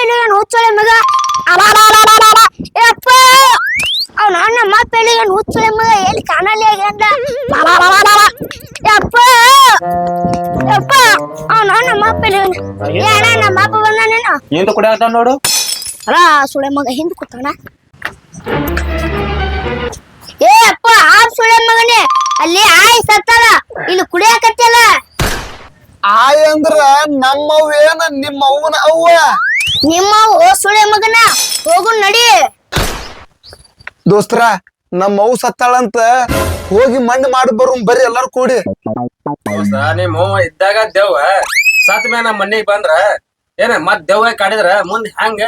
ನಮ್ಮ ಅಪ್ಪ ಏನು ಹುಚ್ಚಳೆ ಮಗ? ಯಪ್ಪ ಅವ್ನ ನಮ್ಮ ಅಪ್ಪ ಏನು ಹುಚ್ಚಳೆ ಮಗ? ಎಲ್ಲಿ ಕಾಣಲಿ ಆಗ್ಯಂದ ಯಪ್ಪ ಯಪ್ಪ ಅವ್ನ ನಮ್ಮ ಅಪ್ಪ ಏನ ನಮ್ಮ ಅಪ್ಪ ಬಂದಾನೇನು ಏನ್ ಕುಡಿಯಾಕತ್ತಾನ ನೋಡು. ಅಲ್ಲ ಸುಳೆ ಮಗ ಹಿಂದ್ ಕೂತಾನ? ಏ ಅಪ್ಪ ಆ ಸುಳೆ ಮಗನೇ ಅಲ್ಲಿ ಆಯ್ ಸತ್ತದ. ಇಲ್ಲಿ ಕುಡಿಯಾಕತ್ತಲ್ಲ. ಆಯ್ ಅಂದ್ರ ನಮ್ಮವ್ ಏನ? ನಿಮ್ಮ ಅವ್ವನ ಅವ್ವ. ನಿಮ್ಮ ಓ ಸುಳೆ ಮಗನ ಹೋಗು ನಡಿ. ದೋಸ್ತರ ನಮ್ಮ ಅವು ಸತ್ತಾಳಂತ ಹೋಗಿ ಮಣ್ಣು ಮಾಡಿ ಬರು ಬರ್ರಿ ಎಲ್ಲಾರು ಕೂಡಿ. ದೋಸ್ತ ನಿಮ್ ಅವ್ವ ಇದ್ದಾಗ ದೆವ್ವ ಸತ್ ಮೇಲೆ ನಮ್ಮ ಮನೆಗೆ ಬಂದ್ರ ಏನ ಮತ್ ದೆವ್ವ ಕಾಡಿದ್ರ ಮುಂದ್ ಹಂಗ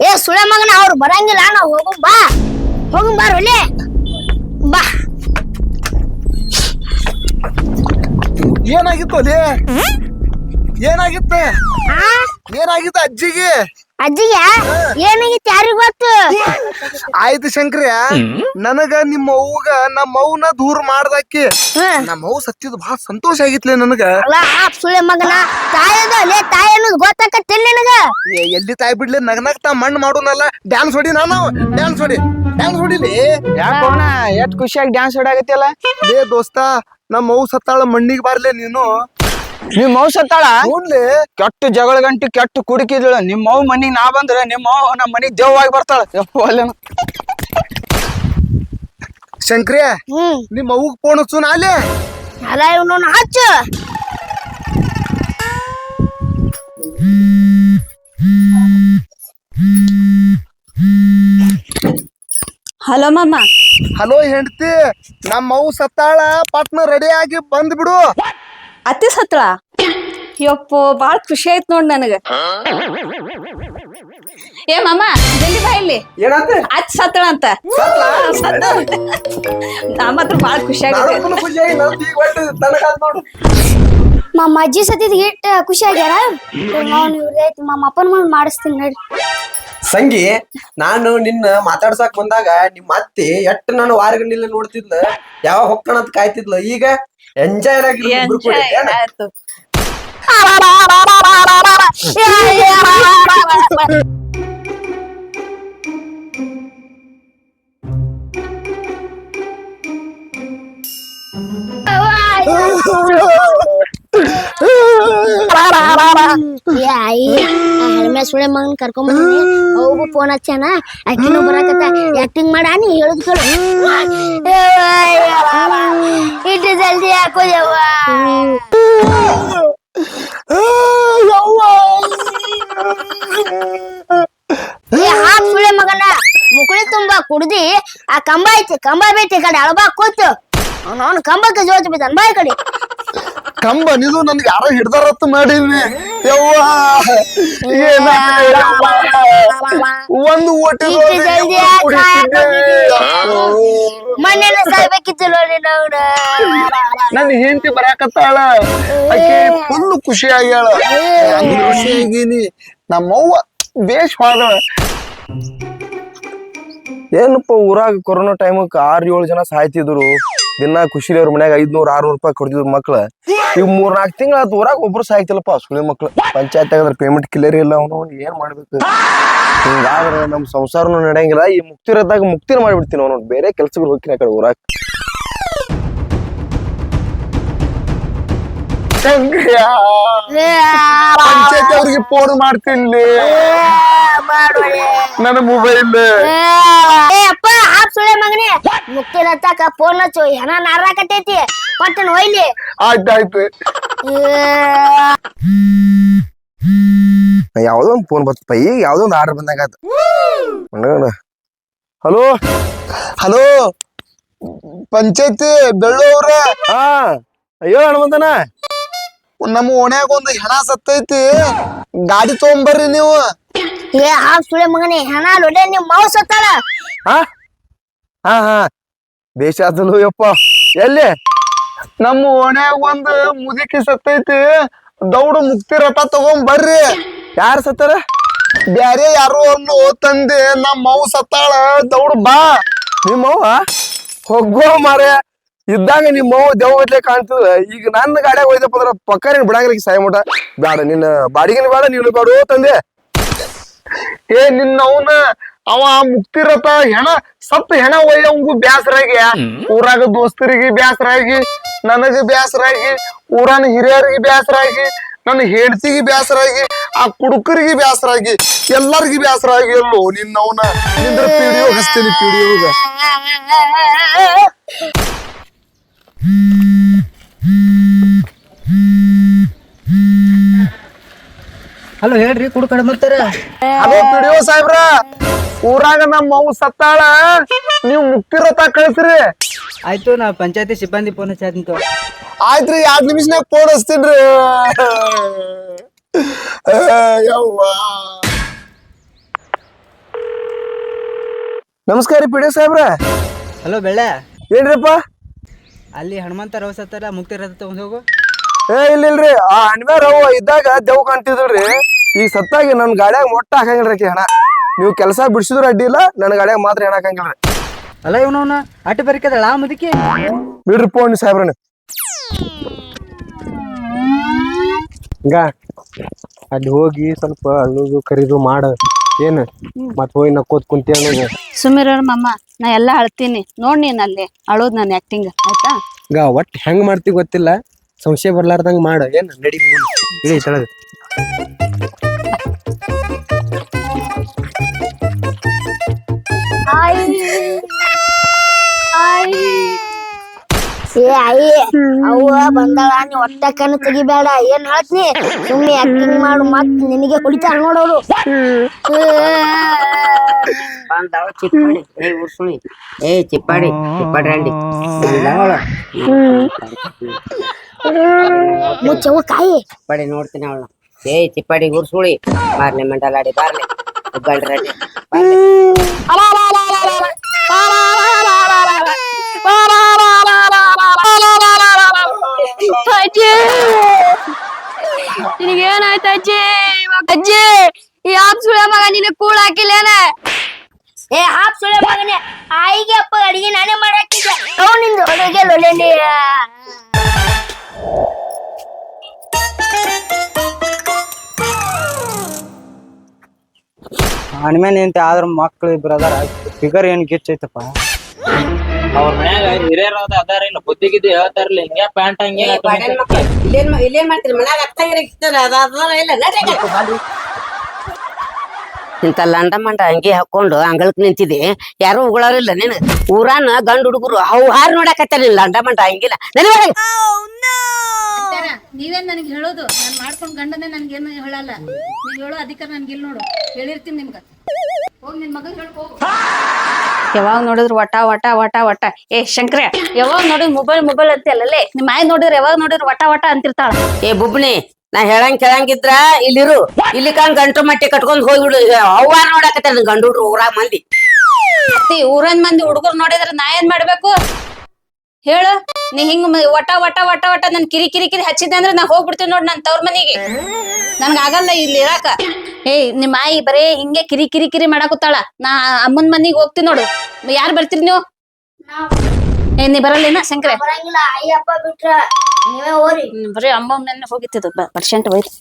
ಏ ಸುಳೆ ಮಗನ ಅವ್ರು ಬರಂಗಿಲ್ಲ ನಾವು ಹೋಗು ಬಾ. ಹೋಗು ಬಾ ಒಲೆ ಬಾ. ಏನಾಗಿತ್ತು ಅದೇ ಏನಾಗಿತ್ತು? ಆ? ಏನಾಗಿತ್ತ ಅಜ್ಜಿಗೆ? ಅಜ್ಜಿಯ ಏನಾಗಿತ್ತು ಯಾರಿಗ ಗೊತ್ತು? ಆಯ್ತು ಶಂಕ್ರಿಯ ನನಗ ನಿಮ್ಮ ಅವ್ಗ ನಮ್ಮ ಅವ್ನ ದೂರ ಮಾಡ್ದಾಕಿ ನಮ್ಮ ಅವ್ ಸತ್ತಿದ್ ಬಹಳ ಸಂತೋಷ ಆಗಿತ್ಲೆ ನನಗ. ಅಲ್ಲ ಆ ಸುಳೆ ಮಗನ ತಾಯದ ಲೇ ತಾಯಿ ಅನ್ನೋದು ಗೊತ್ತಾಕತ್ತಿಲ್ಲ ನಿನಗ? ಎಲ್ಲಿ ತಾಯಿ ಬಿಡ್ಲಿ? ನಗ್ನಗ್ತಾ ಮಣ್ಣು ಮಾಡೋನಲ್ಲ ಡ್ಯಾನ್ಸ್ ಹೊಡಿ ನಾನು ಡ್ಯಾನ್ಸ್ ಹೊಡಿ ಡ್ಯಾನ್ಸ್ ಹೊಡಿಲಿ? ಯಾಕೋಣ ಎಷ್ಟ್ ಖುಷಿಯಾಗಿ ಡ್ಯಾನ್ಸ್ ಹೊಡಾಕತ್ತಿಯಲ್ಲ ಏ ದೋಸ್ತ ನಮ್ಮ ಅವ್ವ ಸತ್ತಾಳ ಮಣ್ಣಿಗೆ ಬಾರ್ಲೆ ನೀನು. ನಿಮ್ ಮೌ ಸತ್ತಾಳ? ಕೂಡ್ಲಿ ಕೆಟ್ಟ ಜಗಳ ಗಂಟಿ ಕೆಟ್ಟ ಕುಡಕಿದಳು. ನಿಮ್ ಮೌ ಮನಿಗ್ ನಾ ಬಂದ್ರೆ ನಿಮ್ ಮೌ ನಮ್ಮ ಮನಿಗ್ ದೇವ್ವಾಗಿ ಬರ್ತಾಳ. ಅಲ್ಲೇನ? ಶಂಕ್ರಿಯ ಹ್ಮ್. ನಿಮ್ಮ ಅವ್ವಗ್ ಫೋನ್ ಹಚ್ಚು ನಾಲೆ ಅಲ್ಲ. ಇವನು ಹಚ್ಚು. ಹಲೋ ಮಾಮ. ಹಲೋ ಹೆಂಡತಿ ನಮ್ಮ ಅವ್ವ ಸತ್ತಾಳ ಪಟ್ನ ರೆಡಿ ಆಗಿ ಬಂದ್ ಬಿಡು ಅತ್ತಿ ಸತ್ಳ ಯಪ್ಪೋ ಬಾಳ ಖುಷಿ ಆಯ್ತು ನೋಡ್ ನನಗ. ಏ ಮಾಮ ಜಲ್ದಿ ಬಾ ಇಲ್ಲಿ. ಏನಂತ? ಅತ್. ಸತ್ತಳ ಅಂತ. ನಾ ಮಾತ್ರ ಬಾಳ ಖುಷಿ ಆಗೈತೆ ನಮ್ಮ ಅಜ್ಜಿ ಸತಿದ್ ಇಟ್ಟು ಖುಷಿ ಆಗ್ಯಾರ? ಇವ್ರೇ ನಮ್ಮ ಅಪ್ಪನ ಮಾಡಿಸ್ತೀನಿ ನಡಿ. ಸಂಗಿ ನಾನು ನಿನ್ನ ಮಾತಾಡ್ಸಕ್ ಬಂದಾಗ ನಿಮ್ಮ ಅತ್ತಿ ಎಷ್ಟು ನಾನು ವಾರಗಣ್ಣಿಲ್ಲ ನೋಡ್ತಿದ್ಲ ಯಾವ ಹೊಕ್ಕಣ ಅಂತ ಕಾಯ್ತಿದ್ಲ. ಈಗ ಎಂಜಾಯ್ ಆಯ್ತು. ಸುಳೆ ಮಗನ್ ಕರ್ಕೊಂಡ್ ಬಂದಿನಿ ಹೋಗು ಫೋನ್ ಹಚ್ಚಾನ ಅಕ್ಕಿನೂ ಬರಾಕತ್ತ ಆಕ್ಟಿಂಗ್ ಮಾಡ ನೀ ಹೇಳುದ್ ಕೇಳು. ಇಟ್ಟು ಜಲ್ದಿ ಹಾಕೋ ಯವ್ವ ಹಾಕ್ ಸುಳೆ ಮಗನ. ಮುಕುಳಿ ತುಂಬಾ ಕುಡ್ದಿ ಆ ಕಂಬ ಐತಿ ಕಂಬ ಬೇಟಿ ಕಡೆ ಅಳಬಾ ಕೂತು. ಅವನು ಕಂಬಕ್ಕೆ ಜೋತ್ ಬಿದ್ದಾನ ಬಾಯ್ ಕಡೆ. ಕಂಬ ನಿದು ನನ್ಗೆ ಯಾರೋ ಹಿಡ್ದಾರತ್ ಮಾಡಿದ್ವಿ ಯವ್ವ ಏನ ಒಂದು ಓಟಿ ಇಷ್ಟು ಜಲ್ದಿ ಯಾಕ್ ಮನೇಲಿ ಸಾಯ್ಬೇಕಿತ್ತು ನೋಡಿ ನೋಡ. ನನ್ನ ಹೆಂಡತಿ ಬರಾಕತ್ತಾಳ. ಆಕೆ ಫುಲ್ ಖುಷಿ ಆಗ್ಯಾಳ. ನಾನು ಖುಷಿ ಆಗೀನಿ. ನಮ್ಮವ್ವ ಬೇಷ್ ಮಾಡ ಏನಪ್ಪ ಊರಾಗ ಕೊರೋನಾ ಟೈಮಕ್ ಆರ್ ಏಳು ಜನ ಸಾಯ್ತಿದ್ರು. ದಿನ ಖುಷಿಲಿ ಅವ್ರ ಮನ್ಯಾಗ ಐದ್ನೂರ್ ಆರ್ನೂರ್ ರೂಪಾಯಿ ಕೊಡ್ತಿದ್ರು ಮಕ್ಳ. ಈಗ ಮೂರ್ ನಾಲ್ಕು ತಿಂಗಳ ಆತ್ ಊರಾಗ ಒಬ್ರು ಸಾಯ್ತಿಲ್ಲಪ್ಪ ಸುಳಿ ಮಕ್ಳು. ಪಂಚಾಯತ್ ಆಗಿದ್ರೆ ಪೇಮೆಂಟ್ ಕ್ಲಿಯರ್ ಇಲ್ಲ ಅವನು ಏನ್ ಮಾಡ್ಬೇಕು? ಹಿಂಗಾದ್ರೆ ನಮ್ ಸಂಸಾರನು ನಡೆಯಂಗಿಲ್ಲ. ಈ ಮುಕ್ತಿ ಇರದಾಗ ಮುಕ್ತಿನ ಮಾಡ್ಬಿಡ್ತೀನಿ ಅವನು. ಬೇರೆ ಕೆಲ್ಸಗಳು ಹೋಗ್ತೀನಿ ಆ ಕಡೆ ಊರಾಗ. ಶಂಕ್ರಿಯ ಪಂಚಾಯತ್ ಅವ್ರಿಗೆ ಫೋನ್ ಮಾಡ್ತೀನಿ ನನ್ನ ಮೊಬೈಲ್ ಏ ಅಪ್ಪ ಆಪ್ ಸುಳೆ ಮಗನೇ. ಮುಕ್ತಿ ಹಚ್ಚಾಕ ಫೋನ್ ಹಚ್ಚು. ಹೆಣ ನಾರಾಕತೈತಿ ಪಟ್ಟನ್ ಒಯ್ಲಿ. ಆಯ್ತಾಯ್ತು. ಯಾವುದೋ ಒಂದ್ ಫೋನ್ ಬರ್ತಪ್ಪ ಈಗ ಯಾವ್ದೊಂದ್ ಆರ್ಡರ್ ಬಂದಾಗ ಹಲೋ? ಹಲೋ? ಪಂಚಾಯತಿ ಬೆಳ್ಳೂರ. ಹಾ. ಅಯ್ಯೋ ಹನುಮಂತನ ನಮ್ಮ ಓಣ್ಯಾಗ ಒಂದು ಹೆಣ ಸತ್ತೈತಿ. ಗಾಡಿ ತಗೊಂಬರ್ರಿ ನೀವು. ಏ ಹಾ ಸುಳೆ ಮಗನೇ ಹೆಣ ಲೊಡೆ ನಿಮ್ ಮಾವ ಸತ್ತಾಳ. ಹಾ? ಹಾ ಹಾ. ಅದಲು ಆತಲು ಯಪ್ಪ. ಎಲ್ಲಿ? ನಮ್ಮ ಓಣ್ಯಾಗ ಒಂದು ಮುದುಕಿ ಸತ್ತೈತಿ. ದೌಡು ಮುಕ್ತಿ ರಥ ತಗೊಂಬರ್ರಿ. ಯಾರು ಸತ್ತಾರ? ಬ್ಯಾರೆ ಯಾರು ಅನ್ನು ತಂದೆ ನಮ್ಮ ಮಾವು ಸತ್ತಾಳ. ದೌಡು ಬಾ. ನಿಮ್ಮ ಹೋಗೋ ಮಾರ ಇದ್ದಾಗ ನಿಮ್ಮ ಅವ್ವ ದೆವ್ವ ಗಟ್ಲೆ ಕಾಣ್ತದ. ಈಗ ನನ್ನ ಗಾಡ್ಯಾಗ ಹೋಯ್ತಪ್ಪ ಅಂದ್ರ ಪಕ್ಕ ನೀನ್ ಬಿಡಂಗಿಲ್ಲ ಸಾಯ ಮಟ. ಬೇಡ ನಿನ್ನ ಬಾಡಿಗೆನ ಬೇಡ ನೀನು ಬೇಡ ತಂದೆ. ಏ ನಿನ್ನ ಅವನ ಅವ ಮುಕ್ತಿರತ ಹೆಣ ಸತ್ತ ಹೆಣ ಒಯ್ಯವಂಗು ಬ್ಯಾಸರಾಗಿ. ಊರಾಗ ದೋಸ್ತರಿಗೆ ಬ್ಯಾಸರಾಗಿ ನನಗ ಬ್ಯಾಸರಾಗಿ ಊರನ ಹಿರಿಯರಿಗೆ ಬ್ಯಾಸರಾಗಿ ನನ್ನ ಹೆಂಡತಿಗೆ ಬ್ಯಾಸರಾಗಿ ಆ ಕುಡುಕರಿಗೆ ಬ್ಯಾಸರಾಗಿ ಎಲ್ಲರಿಗೂ ಬ್ಯಾಸರಾಗಿ ಎಲ್ಲೋ ನಿನ್ನವನ ನಿಂದ್ರ ಪಿಡಿಯೋಗ ಹಚ್ತೀನಿ ಪಿಡಿಯೋಗ. ಹಲೋ ಹೇಳ್ರಿ ಕುಡ್ ಕಡೆ ಬರ್ತಾರ ಹಲೋ ಪಿಡಿಯೋ ಸಾಹೇಬ್ರ. ಊರಾಗ ನಮ್ಮ ಮೌ ಸತ್ತಾಳ. ನೀವು ತಾ ಕಳಿಸ್ರಿ. ಆಯ್ತು ನಾ ಪಂಚಾಯತಿ ಸಿಬ್ಬಂದಿ ಫೋನ್ ಹಚ್ಚಾತಿಂತು ಆಯ್ತ್ರಿ ಎರಡ್ ನಿಮಿಷನಾಗ ಫೋನ್ ಹಚ್ತೀನ್ರಿ ನಮಸ್ಕಾರ ರೀ ಪಿಡಿಯೋ ಸಾಹೇಬ್ರ. ಹಲೋ ಬೆಳ್ಳ. ಏನ್ರಿಪ್ಪ? ಅಲ್ಲಿ ಹನುಮಂತ ರವ್ ಸತ್ತಾರ ಮುಕ್ತಿ ರಥ ತಗೊಂಡ್ ಹೋಗು. ಏ ಇಲ್ಲ ಇಲ್ರಿ ಆ ಹಣ್ಮ ರವ ಇದ್ದಾಗ ದೆವ್ ಕಾಣ್ತಿದ್ರಿ ಈಗ ಸತ್ತಾಗಿ ನನ್ ಗಾಡ್ಯಾಗ ಮೊಟ್ಟ ಹಾಕಂಗಿಲ್ರಿ ಹಣ. ನೀವು ಕೆಲಸ ಬಿಡಿಸಿದ್ರು ಅಡ್ಡಿ ಇಲ್ಲ ನನ್ನ ಗಾಡಿಯಾಗ ಮಾತ್ರ ಹೆಣ ಹಾಕಂಗಿಲ್ರಿ. ಅಲ್ಲ ಇವನವನ ಅಟ್ಟಿ ಬರಿಕದಳ ಆ ಮುದುಕಿ? ಬಿಡ್ರಿ ಪೋಣಿ ಸಾಹೇಬ್ರ ಸಾಹೇಬ್ರನ್ನ. ಹಿಂಗ. ಅಲ್ಲಿ ಹೋಗಿ ಸ್ವಲ್ಪ ಅಲ್ಲೂ ಕರಿದು ಮಾಡ. ಏನ್ ಮತ್ ಹೋಗಿ ನಾ ನಕ್ಕೋತ್ ಸುಮೀರ್ ಸುಮಿರ ಮಮ್ಮ ನಾ ಎಲ್ಲಾ ಅಳ್ತೀನಿ. ನೋಡ್ ನೀನ್ ಅಲ್ಲಿ ಅಳೋದ್ ನನ್ ಆಕ್ಟಿಂಗ್ ಆಯ್ತಾ? ಈಗ ಒಟ್ ಹೆಂಗ್ ಮಾಡ್ತಿ ಗೊತ್ತಿಲ್ಲ. ಸಂಶಯ ಬರ್ಲಾರ್ದಂಗ ಮಾಡ. ಏನ್ ನಡಿ. ಇಳಿ ಏ ಅಯ್ಯ ಅವ್ವ ಬಂದಾಳ ನೀ ಹೊಟ್ಟೆ ಕಣ್ಣು ತೆಗಿಬೇಡ. ಏನ್ ಹೇಳ್ತೀನಿ ಸುಮ್ಮನೆ ಆಕ್ಟಿಂಗ್ ಮಾಡು ಮತ್ ನಿನಗೆ ಕುಡಿತಾರ ನೋಡೋರು ಬಂದಾವ ಚಿಪ್ಪಾಡಿ. ಏ ಉರ್ಸುಣಿ ಏ ಚಿಪ್ಪಾಡಿ ಚಿಪ್ಪಾಡಿ ರಂಡಿ ಮುಚ್ಚವು ಕಾಯಿ. ಚಿಪ್ಪಾಡಿ ನೋಡ್ತೀನಿ ಅವಳ ಏ ಚಿಪ್ಪಾಡಿ ಉರ್ಸುಳಿ ಬಾರ್ಲಿ ಮಂಡಲಾಡಿ ಬಾರ್ಲಿ ಹುಬ್ಬಳ್ಳಿ ರೆಡ್ಡಿ ನಿನಗೇನಾಯ್ತು ಅಜ್ಜಿ? ಅಜ್ಜಿ ಯಾವ ಸುಳ ಮಗ ನಿನಗೆ ಕೂಳ್ ಹಾಕಿಲ್ಲೇನ? ಏ ಆಪ್ ಸುಳೆ ಮಗನೇ ಆಯಿಗೆ ಅಪ್ಪ ಅಡಿಗೆ ನಾನೇ ಮಾಡಾಕಿದ್ದೆ. ಅವ್ ನಿಂದು ಅಡುಗೆ ಲೊಲೆಂಡಿ ಹನುಮಾನ್ ಏಂತ ಆದ್ರ ಮಕ್ಳು ಇಬ್ರು ಅದಾರ ಫಿಗರ್ ಏನ್ ಗಿಚ್ಚೈತಪ್ಪ. ಅವ್ರ ಮನ್ಯಾಗ ಹಿರಿಯರ ಅದಾರ ಇಲ್ಲ ಬುದ್ಧಿ ಗಿದ್ದಿ ಹೇಳ್ತಾರಲ್ಲ ಹಿಂಗೆ ಪ್ಯಾಂಟ್ ಹಂಗೆ ಏ, ಬಾಡ್ಯಾನ್ ಮಕ್ಳು, ಇಲ್ಲೇನ್ ಮಾ- ಇಲ್ಲೇನ್ ಮಾಡ್ತೀರಿ? ಮನ್ಯಾಗ ಅತ್ತಂಗಿರ ಅದಾರ ಇಲ್ಲ ನಡ್ರಿ ಇಂತ ಲಂಡ ಮಂಡ ಅಂಗಿ ಹಾಕೊಂಡು ಅಂಗಳಕ್ ನಿಂತಿದೆ ಯಾರು ಉಗಳಾರಿಲ್ಲ ನೀನು. ಊರಾನ ಗಂಡ ಹುಡುಗರು ಅವು ಹಾರ್ ನೋಡಕತ್ತಾರ ನೀನ್ ಲಂಡ ಮಂಡ ಅಂಗಿಲ್ಲ ನನಗೆ ಒಳಗೆ. ನೀವೇನ್ ನನಗೆ ಹೇಳೋದು? ನಾನ್ ಮಾಡ್ಕೊಂಡ್ ಗಂಡನೇ ನನ್ಗೇನು ಹೇಳಲ್ಲ. ನೀವ್ ಹೇಳೋ ಅಧಿಕಾರ ನನ್ಗೆ ಇಲ್ಲ ನೋಡು. ಹೇಳಿರ್ತೀನಿ ನಿಮ್ಗ. ಹೋಗ್ ನಿನ್ ಮಗನ್ ಹೇಳ್ಕೊ ಯಾವಾಗ ನೋಡಿದ್ರು ವಟ ವಟ ವಟ ವಟ. ಏ ಶಂಕರ ಯಾವಾಗ ನೋಡಿದ್ರು ಮೊಬೈಲ್ ಮೊಬೈಲ್ ಅಂತ ನಿಮ್ಮ ನಿಮ್ ಆಯ್ ನೋಡಿದ್ರೆ ಯಾವಾಗ ನೋಡಿದ್ರು ವಟ ವಟ ಅಂತಿರ್ತಾಳ? ಏ ಬುಬ್ನಿ ನಾ ಹೇಳಂಗ್ ಕೇಳಂಗಿದ್ರ ಇಲ್ಲಿರು. ಇಲ್ಲಿ ಕಾಣ್ ಗಂಟು ಮಟ್ಟಿ ಕಟ್ಕೊಂಡ್ ಹೋಗ್ಬಿಡು. ಅವ್ವ ನೋಡಕತ್ತ ಗಂಡು ಹುಡ್ರು ಊರಾಗ ಮಂದಿ. ಅತ್ತಿ ಊರನ್ ಮಂದಿ ಹುಡುಗರು ನೋಡಿದ್ರೆ ನಾ ಏನ್ ಮಾಡ್ಬೇಕು? ಹೇಳು. ನೀ ಹಿಂಗ ಒಟ ಒಟ ಒಟ ಒಟ ವಟ ನನ್ ಕಿರಿ ಕಿರಿ ಕಿರಿ ಹಚ್ಚಿದ್ದೆ ಅಂದ್ರೆ ನಾ ಹೋಗ್ಬಿಡ್ತೀನಿ ನೋಡ್ ನನ್ ತವ್ರ ಮನೆಗೆ. ನನ್ಗ ಆಗಲ್ಲ ಇಲ್ಲಿ ಇರಾಕ. ಏಯ್ ನಿಮ್ಮ ಆಯಿ ಬರೇ ಹಿಂಗೆ ಕಿರಿ ಕಿರಿ ಕಿರಿ ಮಾಡಾಕುತ್ತಾಳ. ನಾ ಅಮ್ಮನ್ ಮನಿಗ್ ಹೋಗ್ತೀನಿ ನೋಡು. ಯಾರ್ ಬರ್ತೀರಿ ನೀವು? ಏ ನೀ ಬರಲ್ಲೇನ ಶಂಕರ? ಬರಂಗಿಲ್ಲ. ಆಯಿ ಅಪ್ಪ ಬಿಟ್ರ ನೀವೇ ಹೋರಿ. ಬರೀ ಅಮ್ಮ ನನ್ನ ಹೋಗಿತ್ತಿದ್ದು. ಪರ್ಸೆಂಟ್ ಹೋಯ್ತು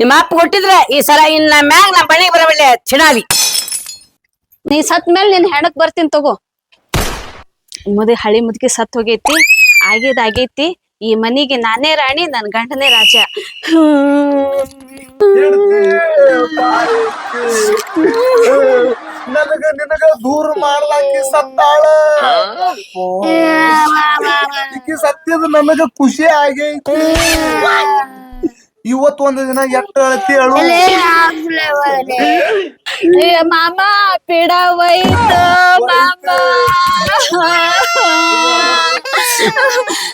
ನಿಮ್ಮ ಅಪ್ಪ ಕೊಟ್ಟಿದ್ರೆ ಈ ಸಲ ಇನ್ನ ಮ್ಯಾಗ ನಮ್ಮ ಮನೆಗೆ ಬರಬಲ್ಲೆ ಚಿಣಾಲಿ ನೀ ಸತ್ ಮೇಲೆ ನಿನ್ ಹೆಣಕ್ ಬರ್ತೀನಿ ತಗೋ. ಮುದಿ ಹಳಿ ಮುದುಕಿ ಸತ್ ಹೋಗೈತಿ ಆಗಿದ್ ಆಗೈತಿ ಈ ಮನಿಗೆ ನಾನೇ ರಾಣಿ ನನ್ ಗಂಡನೇ ರಾಜ. ನನಗ ನಿನಗ ದೂರ ಮಾಡ್ಲಾಕಿ ಸತ್ತಾಳ. ಈಕಿ ಸತ್ಯದ ನನಗ ಖುಷಿ ಆಗೈತಿ. ಇವತ್ ಒಂದ್ ದಿನ ಎಟ್ಟ ಅಳತಿ ಅಳು ಏ ಮಾಮ ಪಿಡವೈತು ಮಾಮ.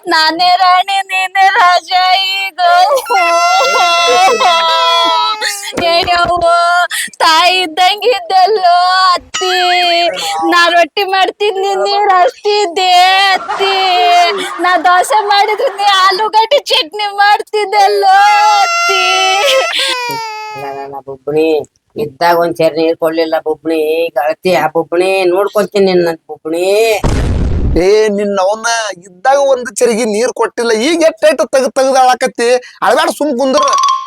ನಾನೇ ರಾಣಿ, ನೀನೇ ರಾಜ, ಈಗ. ಏಯವ್ವ ತಾಯಿ ಇದ್ದಂಗಿದ್ದಲ್ಲೋ ಅತ್ತಿ. ನಾ ರೊಟ್ಟಿ ಮಾಡ್ತಿದ್ನಿ ನೀರ್ ಹಚ್ತಿದ್ದೆ ಅತ್ತಿ. ನಾ ದೋಸೆ ಮಾಡಿದ್ರೆ ನೀ ಆಲೂಗಡ್ಡೆ ಚಟ್ನಿ ಮಾಡ್ತಿದ್ದಲ್ಲೋ ಅತ್ತಿ. ಬುಬ್ಬಣಿ. ಇದ್ದಾಗ ಒಂದ್ ಸೇರ್ ನೀರ್ ಕೊಡ್ಲಿಲ್ಲ ಬುಬ್ಣಿ ಈಗ ಅಳ್ತಿ, ಆ ಬುಬ್ಣಿ ನೋಡ್ಕೊಂತೀನಿ ನನ್ ಬುಬ್ಣಿ ಏ, ನಿನ್ನ ಅವನ ಇದ್ದಾಗ ಒಂದ್ ಚರಿಗೆ ನೀರ್ ಕೊಟ್ಟಿಲ್ಲ. ಈಗ ಎಟ್ಟೆಟ್ ತೆಗ್ ತೆಗ್ದಾಳಕತ್ತಿ ಅಳಬೇಡ ಸುಮ್ ಕುಂದ್ರ.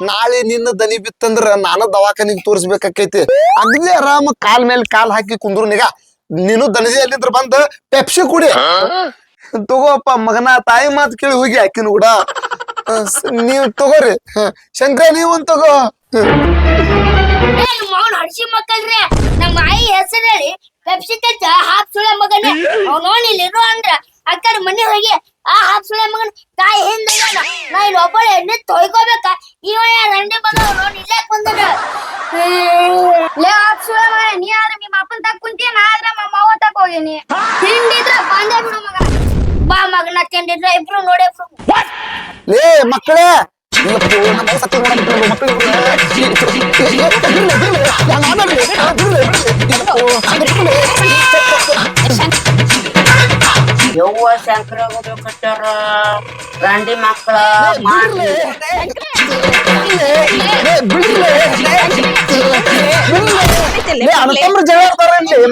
ನಾಳೆ ನಿನ್ನ ದನಿ ಬಿತ್ತಂದ್ರ ನಾನು ದವಾಖಾನಿಗ್ ತೋರಿಸ್ಬೇಕಾಕೈತಿ. ಅಗ್ದಿ ಆರಾಮ ಕಾಲ್ ಮೇಲೆ ಕಾಲ್ ಹಾಕಿ ಕುಂದ್ರು ನಿಗ. ನೀನು ದನಿಜೆ ಎಲ್ಲಿದ್ರ ಬಂದ ಪೆಪ್ಸಿ ಕುಡಿ. ತಗೋಪ್ಪ, ಮಗನ ತಾಯಿ ಮಾತು ಕೇಳಿ ಹೋಗಿ ಆಕಿನ ಕೂಡ. ನೀವು ತಗೋರಿ. ಶಂಕರ ನೀವ್ ತಗೋ. ಅವ್ನ ಹಡ್ಸಿ ಮಕ್ಕಳ್ರಿ ನಮ್ಮ ಆಯಿ ಹೆಸರು ಹೇಳಿ ಪೆಪ್ಸಿ ಕಚ್ಚ ಹಾಪ್ ಸುಳೆ ಮಗನ. ಅವನೋನ್ ಇರೋ ಅಂದ್ರ, ಆ ಕಡೆ ಮನೆ ಹೋಗಿ ಆ ಹಾಪ್ ಸುಳೆ ಮಗನ ತಾಯಿ ಹಿಂದೆ ನಾ ಇಲ್ಲಿ ಒಬ್ಬಳು ಎಣ್ಣೆ ತೊಯ್ಕೋಬೇಕ? ಇವ ರಂಡಿ ಬಂದವ ಅವನೋನ್ ಇಲ್ಲೇ ಬಂದದ ಲೇ, ಹಾಪ್ ಸುಳೆ ಮಗ ನೀ ಆದ್ರೆ ನಿಮ್ಮ ಅಪ್ಪನ ತಕ್ಕ ಕುಂತಿ ನಾ ಆದ್ರೆ ನಮ್ಮ ಅವ್ವ ತಕ್ಕ ಹೋಗಿನಿ. ತಿಂಡಿದ್ರ ಬಂದೆ ಬಿಡು ಮಗ. ಬಾ ಮಗನ ತಿಂಡಿದ್ರ ಇಬ್ರು ನೋಡೇ ಲೇ, ಮಕ್ಕಳೇ ಯವ್ವ ಶಂಕರ ಕಟ್ಟಾರ ರಾಂಡಿ ಮಕ್ಕಳ ಮಾಡ್ಲಿ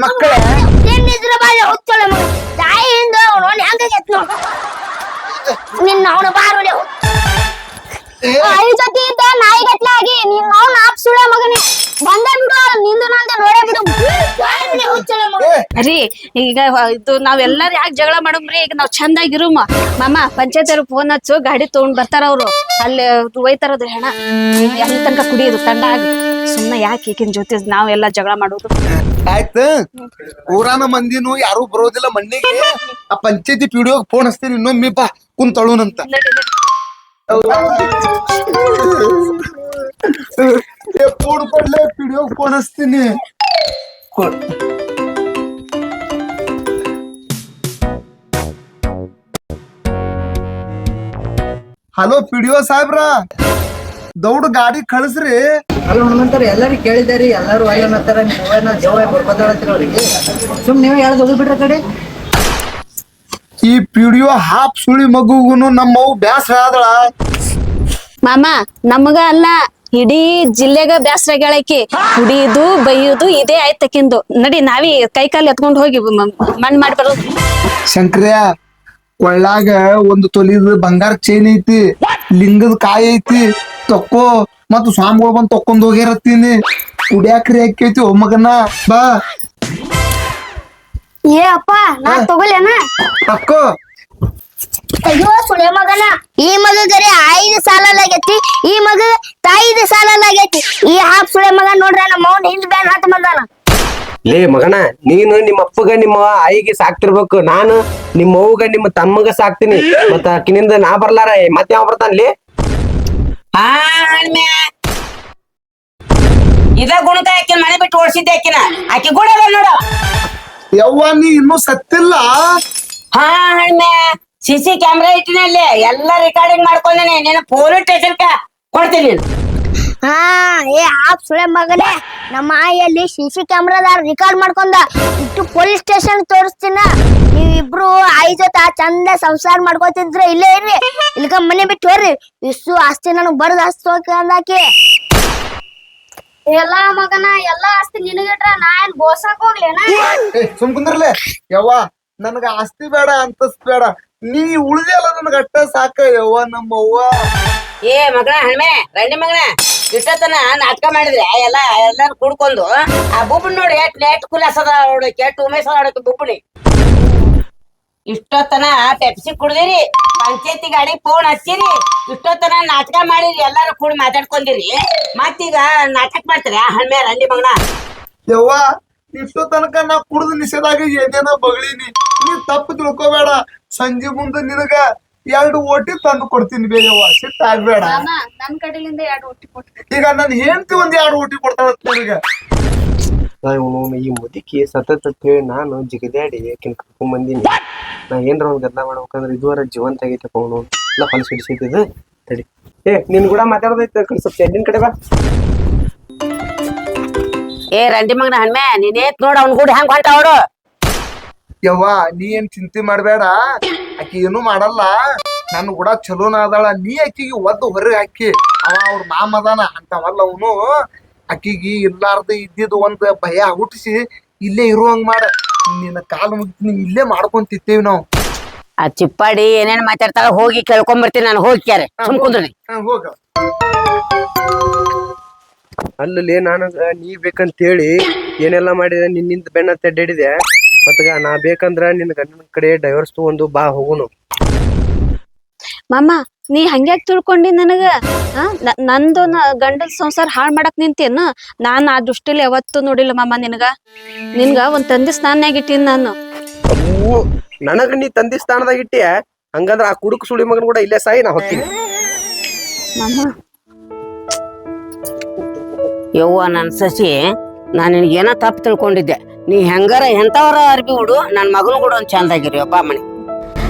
ಮಕ್ಕಳ ತಾಯಿಯಿಂದ ನೋಡಿ ಹಂಗ ನಿನ್ನ ಅವನು ಬಾರುಡೆ ಐದು ಜೊತೆ ಇದ್ದ ನಾಯಿ ಗಟ್ಲೆ ಆಗಿ ನೀನ್ ಅವ್ನ ಆಪ್ ಸುಳೆ ಮಗನೇ. ಬಂದ ಬಿಡು ನಿಂದು ನಂದು ನೋಡೇ ಬಿಡು. ಬಾರುಡೆ ಹುಚ್ಚೋಳೆ ಮಗ ರೀ ಈಗ ಇದು ನಾವೆಲ್ಲಾರು ಯಾಕೆ ಜಗಳ ಮಾಡಮ್ರಿ ಈಗ ನಾವ್ ಚಂದಾಗಿರು ಮಾಮ ಪಂಚಾಯತ್ ಅವ್ರಿಗೆ ಫೋನ್ ಹಚ್ಚು ಗಾಡಿ ತಗೊಂಡ್ ಬರ್ತಾರ ಅವ್ರು. ಅಲ್ಲಿ ಒಯ್ತಾರದು ಹೆಣ. ಎಲ್ಲಿ ತನಕ ಕುಡಿಯೋದು ತಂಡ ಆಗಿ. ಸುಮ್ಮನೆ ಯಾಕೆ ಈಗಿನ ಜೊತೆ ನಾವೆಲ್ಲ ಜಗಳ ಮಾಡೋದು? ಆಯ್ತು. ಊರಾನ ಮಂದಿನು ಯಾರು ಬರೋದಿಲ್ಲ ಮಣ್ಣಿಗೆ. ಆ ಪಂಚಾಯತಿ ಪಿಡಿಯೋಗ ಫೋನ್ ಹಚ್ತೀನಿ ಇನ್ನೊಮ್ಮೆ ಬಾ ಕುಂತಳುನಂತ. ಫೋನ್ ಕೊಡ್ಲೆ ಪಿಡಿಯೋ ಫೋನ್ ಹಚ್ತೀನಿ ಹಲೋ ಪಿಡಿಯೋ ಸಾಹೇಬ್ರ ದೌಡ್ ಗಾಡಿ ಕಳಿಸ್ರಿ ಅಲ್ಲ ಹನುಮಂತರ ಎಲ್ಲರಿಗೂ ಕೇಳಿದಾರಿ ಎಲ್ಲರೂ ಒಳ್ಳೆ ಅನ್ನತ್ತಾರ ನೀವು ಜವ ಬರ್ಕೋತಾಳತ್ತೀರ ಅವ್ರಿಗೆ ಸುಮ್ ನೀವು ಯಾರು ಹೋಗಿ ಬಿಡ್ರ ಕಡೆ ಈ ಪಿಡಿಯೋ ಹಾಪ್ ಸುಳಿ ಮಗುಗುನು ನಮ್ಮವ್ ಬ್ಯಾಸರ ಆದಳ. ಮಾಮ ನಮಗ ಅಲ್ಲ ಇಡೀ ಜಿಲ್ಲೆಗ ಬ್ಯಾಸರ ಗೆಳಕಿ ಕುಡಿಯುದು ಬೈಯುದು ಇದೇ ಆಯ್ತಕ್ಕಿಂದು ನಡಿ ನಾವಿ ಕೈ ಕಾಲು ಎತ್ಕೊಂಡ್ ಹೋಗಿ ಮಣ್ಣು ಮಾಡಿ ಬರೋದು. ಶಂಕರ್ಯ ಕೊಳ್ಳಾಗ ಒಂದು ತೊಲಿದ ಬಂಗಾರ ಚೈನ್ ಐತಿ. ಲಿಂಗದ ಕಾಯಿ ಐತಿ. ತಕ್ಕೋ ಮತ್ತು ಸ್ವಾಮಿಗಳು ಬಂದು ತಕ್ಕೊಂಡ್ ಹೋಗ್ಯಾರತ್ತೀನಿ. ಕುಡಿಯಾಕ್ರಿ ಹಾಕೈತಿ ಒಮ್ಮಗನ ಮಗನ ಬಾ. ಏ ಅಪ್ಪ ನಾ ತಗೋಲೇನ ಅಕ್ಕೋ. ಅಯ್ಯೋ ಸುಳೆ ಮಗನ. ಈ ಮಗಗರೆ ಐದು ಸಾಲಲಾಗೈತಿ ಈ ಮಗ ತಾಯಿದ ಸಾಲಲಾಗೈತಿ ಈ ಹಾಪ್ ಸುಳೆ ಮಗ ನೋಡ್ರ ನಮ್ಮ ಅವ್ನ ಹಿಂದ್ ಬ್ಯಾನ್ ಹತ್ ಬಂದಾನ. ಲೇ ಮಗನ ನೀನು ನಿಮ್ಮ ಅಪ್ಪಗ ನಿಮ್ಮ ಆಯಿಗೆ ಸಾಕ್ತಿರ್ಬೇಕು. ನಾನು ನಿಮ್ಮ ಅವ್ಗ ನಿಮ್ಮ ತಮ್ಮಗ ಸಾಕ್ತೀನಿ. ಮತ್ತ ಅಕ್ಕಿನಿಂದ ನಾ ಬರ್ಲಾರ. ಮತ್ತೆ ಯಾವ ಬರ್ತಾನ್ಲಿ ಹಾ ಹಣ್ಮೆ ಇದ ಗುಣಕ ಆಕಿನ ಮನೆ ಬಿಟ್ಟು ಓಡಿಸಿದ್ದೆ ಆಕಿನ. ಆಕಿ ಗುಣ ಅದ ನೋಡು. ಯವ್ವ ನೀ ಇನ್ನೂ ಸತ್ತಿಲ್ಲ? ಹಾ ಅಣ್ಣ. ಸಿ ಸಿ ಕ್ಯಾಮ್ರಾ ಇಟ್ಟಿನಲ್ಲಿ. ಎಲ್ಲ ರೆಕಾರ್ಡಿಂಗ್ ಮಾಡ್ಕೊಂಡೇನೆ. ನೀನು ಪೊಲೀಸ್ ಸ್ಟೇಷನ್ ಕೊಡ್ತೀನಿ. ಹಾ ಏ ಆಪ್ ಸುಳೆ ಮಗನೇ. ನಮ್ಮ ಆಯಲ್ಲಿ ಸಿ ಸಿ ಕ್ಯಾಮ್ರಾದಾರ ರೆಕಾರ್ಡ್ ಮಾಡ್ಕೊಂಡ ಇಟ್ಟು ಪೊಲೀಸ್ ಸ್ಟೇಷನ್ ತೋರಿಸ್ತೀನ. ನೀವಿಬ್ರು ಆಯಿ ಜೊತೆ ಚಂದ ಸಂಸಾರ ಮಾಡ್ಕೋತಿದ್ರ ಇಲ್ಲೇ ಇರ್ರಿ. ಇಲ್ಕ ಮನೆ ಬಿಟ್ಟು ಹೋರ್ರಿ. ಇಷ್ಟು ಆಸ್ತಿ ನನಗ್ ಬರ್ದ್ ಹಸ್ತೋಕೆ ಅಂದಾಕಿ ಎಲ್ಲ ಮಗನ ಎಲ್ಲ ಆಸ್ತಿ ನಿನಗಿಟ್ರ ನಾ ಏನ್ ಬೋಸಕ್ ಹೋಗ್ಲೇನ? ಏ ಸುಮ್ ಕುಂದ್ರಲೆ. ಯವ್ವ ನನಗ ಆಸ್ತಿ ಬೇಡ ಅಂತಸ್ ಬೇಡ. ನೀ ಉಳಿದೆಲ್ಲ ನನಗ ಅಟ್ಟ ಸಾಕ ಯವ್ವ ನಮ್ಮವ್ವ. ಏ ಮಗನ ಹಣ್ಮೆ ರಂಡಿ ಮಗನ ಇಷ್ಟತನ ನಾಟಕ ಮಾಡಿದ್ರೆ ಎಲ್ಲ ಎಲ್ಲಾರು ಕುಡ್ಕೊಂಡು ಆ ಬುಬ್ಬನ್ ನೋಡಿ ಎಟ್ ಲೇಟ್ ಕುಲಾಸದ ನೋಡಕ್ಕೆ ಎಟ್ ಉಮೇಶ್ ನೋಡಕ್ಕೆ ಬುಬ್ಬಣಿ ಇಷ್ಟೊತ್ತನ ಪೆಪ್ಸಿ ಕುಡ್ದಿರಿ. ಪಂಚಾಯತಿ ಗಾಡಿ ಫೋನ್ ಹಚ್ಚಿರಿ ಇಷ್ಟೊತ್ತನ ನಾಟಕ ಮಾಡಿರಿ ಎಲ್ಲಾರು ಕೂಡ ಮಾತಾಡ್ಕೊಂಡಿರಿ. ಮತ್ತೀಗ ನಾಟಕ ಮಾಡ್ತಾರೆ? ಆ ಹಣ್ಮೆ ರಂಡಿ ಮಗನ? ಯವ್ವ ಇಷ್ಟು ತನಕ ನಾ ಕುಡ್ದು ನಿಷೇಧಾಗ ಏನೇನೋ ಬಗಳೀನಿ. ನೀ ತಪ್ಪು ತಿಳ್ಕೊಬೇಡ. ಸಂಜೆ ಮುಂದೆ ನಿನಗ ಎರಡು ಓಟಿ ತಂದು ಕೊಡ್ತೀನಿ ಬೇ ಯವ್ವ. ಸಿಟ್ಟ ಆಗ್ಬೇಡ. ನನ್ ಕಡೆಯಿಂದ ಎರಡು ಓಟಿ ಕೊಡ್ತೀನಿ ಈಗ ನಾನು ಹೆಂಡತಿ ಒಂದ್ ಎರಡು ಓಟಿ ಕೊಡ್ತಾಳ ನಿನಗ. ನಾನು ಈ ಮುದುಕಿ ಸತತ ಕೇಳಿ ನಾನು ಜಿಗದಾಡಿ ಆಕಿನ ಕರ್ಕೊಂಡ್ ಬಂದೀನಿ. ನಾ ಏನ್ರ ಒಂದ್ ಗದ್ದಲ ಮಾಡ್ಬೇಕಂದ್ರೆ ಇದುವರ ಜೀವಂತ ಆಗೈತಪ್ಪ ಅವನು. ಎಲ್ಲ ಫಲ ಹಿಡಿಸೈತಿದ್ ತಡಿ. ಏ ನಿನ್ ಕೂಡ ಮಾತಾಡೋದೈತೆ ಕಡೆ ಸ್ವಲ್ಪ ಎಡ್ಡಿನ ಕಡೆ ಬಾ. ಏ ರಂಡಿ ಮಗನ ಹಣ್ಮೆ ನೀನೇತ್ ನೋಡ ಅವ್ನ ಕೂಡ ಹೆಂಗ್ ಹೊಂಟ ಅವಡು ಯವ್ವ ನೀ ಏನ್ ಚಿಂತೆ ಮಾಡಬೇಡ. ಆಕಿ ಏನು ಮಾಡಲ್ಲ. ನನ್ನ ಕೂಡ ಚಲೋನ ಅದಾಳ. ನೀ ಆಕಿಗೆ ಒದ್ದು ಹೊರಗೆ ಹಾಕಿ. ಅವ ಅವ್ರ ಮಾಮದಾನ ಅಂತವಲ್ಲ ಅವನು. ಆಕಿಗೆ ಇರ್ಲಾರ್ದ ಇದ್ದಿದ್ದು ಒಂದು ಭಯ ಹುಟ್ಟಿಸಿ ಇಲ್ಲೇ ಇರುವಂಗ್ ಮಾಡ. ನಿನ್ನ ಕಾಲು ಮುಗಿತೀನಿ ಇಲ್ಲೇ ಮಾಡ್ಕೊಂತಿತ್ತೇವಿ ನಾವು. ಆ ಚಿಪ್ಪಾಡಿ ಏನೇನ್ ಮಾತಾಡ್ತಾರ ಹೋಗಿ ಕೇಳ್ಕೊಂಡ್ ಬರ್ತೀನಿ ನಾನು. ಹೋಗಿ ಕ್ಯಾರೆ. ಸುಮ್ ಕುಂದ್ರಿ ಹೋಗ. ಅಲ್ಲಲ್ಲಿ ನನಗ ನೀ ಬೇಕಂತ ಹೇಳಿ ಏನೆಲ್ಲ ಮಾಡಿದೆ ನಿನ್ನಿಂದ ಬೆನ್ನ ತೆಡ್ಡಿದೆ ಮತ್ಗ ನಾ ಬೇಕಂದ್ರ ನಿನ್ ಗಂಡನ ಕಡೆ ಡೈವರ್ಸ್ ತಗೊಂಡು ಬಾ ಹೋಗುನು. ಮಾಮ ನೀ ಹಂಗ್ಯಾಕ್ ತಿಳ್ಕೊಂಡಿ ನನಗ? ಆ? ನ- ನಂದು ಗಂಡನ ಸಂಸಾರ ಹಾಳ್ ಮಾಡಕ್ ನಿಂತೇನ? ನಾನ್ ಆ ದೃಷ್ಟಿಲಿ ಯಾವತ್ತೂ ನೋಡಿಲ್ಲ ಮಾಮ ನಿನಗ. ನಿನ್ಗ ಒಂದ್ ತಂದೆ ಸ್ನಾನಾಗ ಇಟ್ಟಿನ್ ನಾನು. ನನಗ ನೀ ತಂದಿ ಸ್ಥಾನದಾಗ ಇಟ್ಟಿಯ? ಹಂಗಂದ್ರ ಆ ಕುಡುಕ್ ಸುಳಿ ಮಗನ್ ಕೂಡ ಇಲ್ಲೇ ಸಾಯಿ ನಾ ಹೋಗ್ತೀನಿ ಮಾಮ. ಯವ್ವ ನನ್ ಸಸಿ ನಾನು ಏನೋ ತಪ್ಪು ತಿಳ್ಕೊಂಡಿದ್ದೆ. ನೀ ಹೆಂಗಾರ ಎಂತವರ ಅರ್ಬಿ ಹುಡು ನನ್ ಮಗನ ಕೂಡ ಒಂದ್ ಚಂದಾಗಿರಿ ಅಪ್ಪ ಮಣಿ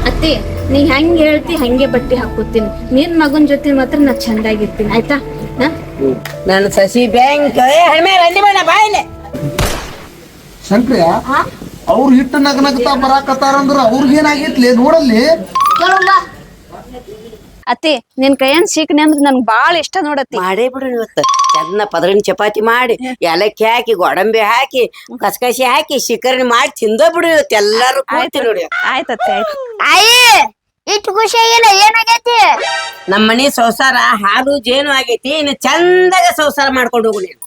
ಅತ್ತಿ ನೀ ಹೆಂಗ್ ಹೇಳ್ತಿ ಹಂಗೆ ಬಟ್ಟೆ ಹಾಕೋತೀನಿ ನಿನ್ ಮಗನ್ ಜೊತೆ ಮಾತ್ರ ನಾ ಚಂದಾಗಿರ್ತೀನಿ ಆಯ್ತಾ? ಹಾ? ನನ್ನ ಸಸಿ ಬ್ಯಾಂಕ್. ಶಂಕ್ರಿಯ ಅವ್ರು ಹಿಟ್ಟು ನಗ ನಗ್ತಾ ಬರಾಕತ್ತಾರಂದ್ರ ಅವ್ರಿಗೇನಾಗೈತ್ಲಿ ನೋಡಲ್ಲಿ? ಅತ್ತಿ ನಿನ್ ಕೈಯನ್ ಸಿಕ್ನೆ ಅಂದ್ರ ನನ್ಗ್ ಬಾಳ ಇಷ್ಟ ನೋಡತ್ತಿ. ಮಾಡೇ ಬಿಡು ಇವತ್ತು. ಚಂದ ಪದರಿನ ಚಪಾತಿ ಮಾಡಿ ಏಲಕ್ಕಿ ಹಾಕಿ ಗೋಡಂಬಿ ಹಾಕಿ ಕಸಕಸಿ ಹಾಕಿ ಶಿಕರಣಿ ಮಾಡಿ ತಿಂದ ಬಿಡು ಇವತ್ತು. ಎಲ್ಲಾರು ಕೂತಿ ನೋಡಿ. ಆಯ್ತತ್ತೆ ಆಯ್ತು ಆಯಿ ಇಷ್ಟು ಖುಷಿ ಆಗಿಲ್ಲ ಏನಾಗೈತಿ? ನಮ್ಮ ಮನಿ ಸಂಸಾರ ಹಾಲು ಜೇನು ಆಗೈತಿ ಇನ್ನು ಚಂದಾಗ ಸಂಸಾರ ಮಾಡ್ಕೊಂಡು ಹೋಗು ನೀನು